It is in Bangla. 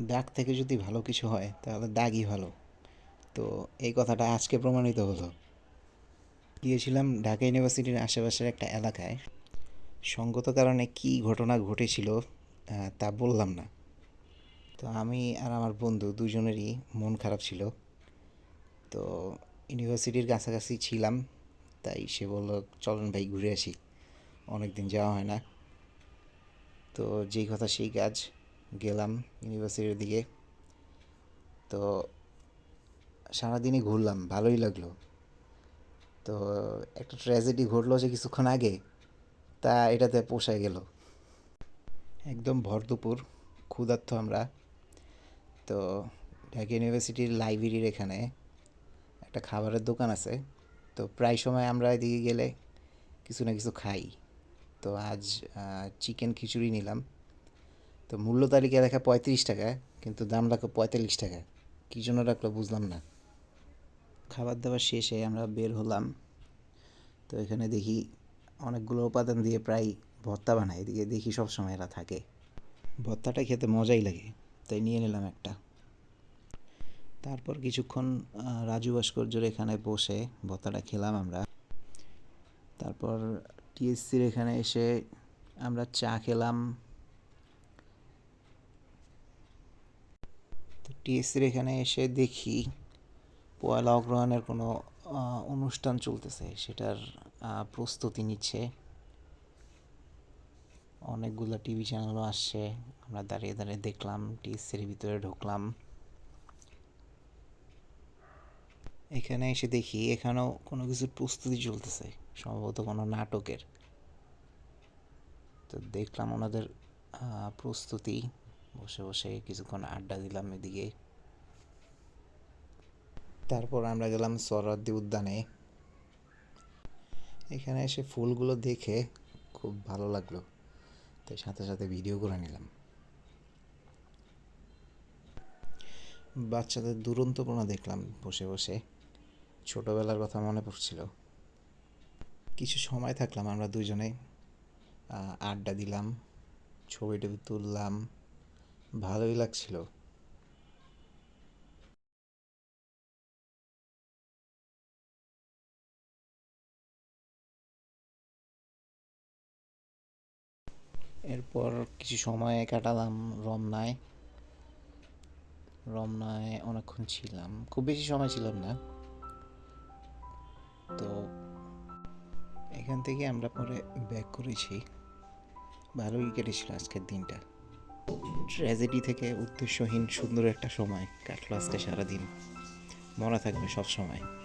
দাগ থেকে যদি ভালো কিছু হয়, তাহলে দাগই ভালো। তো এই কথাটা আজকে প্রমাণিত হলো। গিয়েছিলাম ঢাকা ইউনিভার্সিটির আশেপাশের একটা এলাকায়। সঙ্গত কারণে কি ঘটনা ঘটেছিল তা বললাম না। তো আমি আর আমার বন্ধু দুজনেরই মন খারাপ ছিল। তো ইউনিভার্সিটির কাছাকাছি ছিলাম, তাই সে বলল, চলেন ভাই, ঘুরে আসি। অনেক দিন যাওয়া হয় না। তো যেই কথা, সেই কাজ গেলাম ইউনিভার্সিটির দিকে। তো সারাদিনই ঘুরলাম, ভালোই লাগল। তো একটা ট্র্যাজেডি ঘটলো যে কিছুক্ষণ আগে, তা এটাতে পোষায় গেল। একদম ভর দুপুর, ক্ষুধার্ত আমরা। তো ঢাকা ইউনিভার্সিটির লাইব্রেরির এখানে একটা খাবারের দোকান আছে। তো প্রায় সময় আমরা এদিকে গেলে কিছু না কিছু খাই। তো আজ চিকেন খিচুড়ি নিলাম। তো মূল্য তালিকা দেখা পঁয়ত্রিশ টাকা কিন্তু দাম রাখো পঁয়তাল্লিশ টাকা কী জন্য রাখল বুঝলাম না। খাবার দাবার শেষে আমরা বের হলাম। তো এখানে দেখি অনেকগুলো উপাদান দিয়ে প্রায় ভর্তা বানায়, এদিকে দেখি সব সময় এরা থাকে। ভর্তাটা খেতে মজাই লাগে, তাই নিয়ে নিলাম একটা। তারপর কিছুক্ষণ রাজু ভাস্কর্যের এখানে বসে ভর্তাটা খেলাম আমরা। তারপর টিএসসির এখানে এসে আমরা চা খেলাম। টিএসসির এখানে এসে দেখি পয়লা অগ্রহায়ণের কোনো অনুষ্ঠান চলতেছে, সেটার প্রস্তুতি নিচ্ছে। অনেকগুলো টিভি চ্যানেলও আসছে, আমরা দাঁড়িয়ে দাঁড়িয়ে দেখলাম টিএসসির ভিতরে ঢুকলাম। এখানে এসে দেখি এখানেও কোনো কিছুর প্রস্তুতি চলতেছে, সম্ভবত কোনো নাটকের। তো দেখলাম ওনাদের প্রস্তুতি। বসে বসে কিছুক্ষণ আড্ডা দিলাম এদিকে। তারপর আমরা গেলাম সরাদ্দি উদ্যানে। এখানে এসে ফুলগুলো দেখে খুব ভালো লাগল। তাই সাথে সাথে ভিডিও করে নিলাম। বাচ্চাদের দুরন্তপনা দেখলাম বসে বসে। ছোটবেলার কথা মনে পড়ছিল। কিছু সময় থাকলাম আমরা দুজনে। আড্ডা দিলাম, ছবি টবি তুললাম। ভালোই লাগছিল। এরপর কিছু সময় কাটালাম রমনায়। রমনায় অনেকক্ষণ ছিলাম। খুব বেশি সময় ছিলাম না। তো এখান থেকে আমরা পরে ব্যাক করেছি। ভালোই কেটেছিল আজকের দিনটা। ট্র্যাজেডি থেকে উদ্দেশ্যহীন সুন্দর একটা সময় কাটলো আজকে সারাদিন। মনে থাকবে সব সময়।